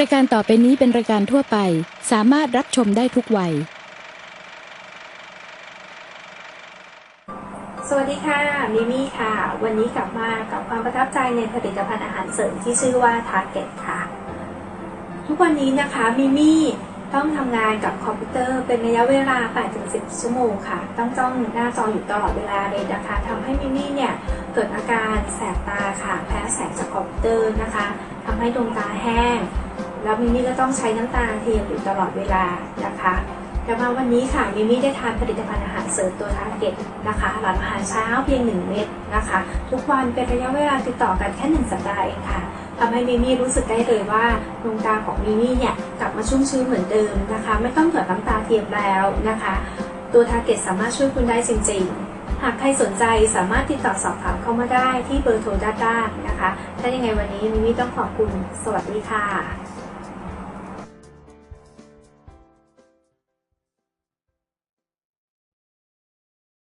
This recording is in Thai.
รายการต่อไปนี้เป็นรายการทั่วไป สามารถรับชมได้ทุกวัย สวัสดีค่ะ มิมี่ค่ะ วันนี้กลับมากับความประทับใจในผลิตภัณฑ์อาหารเสริมที่ชื่อว่า Target ค่ะ ทุกวันนี้นะคะ มิมี่ต้องทำงานกับคอมพิวเตอร์เป็นระยะเวลา 8-10 ชั่วโมงค่ะ ต้องจ้องหน้าจออยู่ตลอดเวลาเลยนะคะทำให้มิมี่เนี่ยเกิดอาการแสบตาค่ะ แพ้แสงจากคอมพิวเตอร์นะคะทำให้ดวงตาแห้ง แล้วมิมี่ก็ต้องใช้น้ำตาเทียมอยู่ตลอดเวลานะคะแต่มาวันนี้ค่ะมิมี่ได้ทานผลิตภัณฑ์อาหารเสริมตัวทาร์เก็ตนะคะหลังอาหารเช้าเพียง 1 เม็ดนะคะ ทุกวันเป็นระยะเวลาติดต่อกันแค่ 1 สัปดาห์เองค่ะทำให้มิมี่รู้สึกได้เลยว่าดวงตาของมิมี่เนี่ยกลับมาชุ่มชื้นเหมือนเดิมนะคะ ไม่ต้องหยดน้ำตาเทียมแล้วนะคะ ตัวทาร์เก็ตสามารถช่วยคุณได้จริงๆ หากใครสนใจสามารถติดต่อสอบถามเข้ามาได้ที่เบอร์โทรด้านล่างนะคะถ้ายังไงวันนี้มิมี่ต้องขอบคุณ สวัสดีค่ะ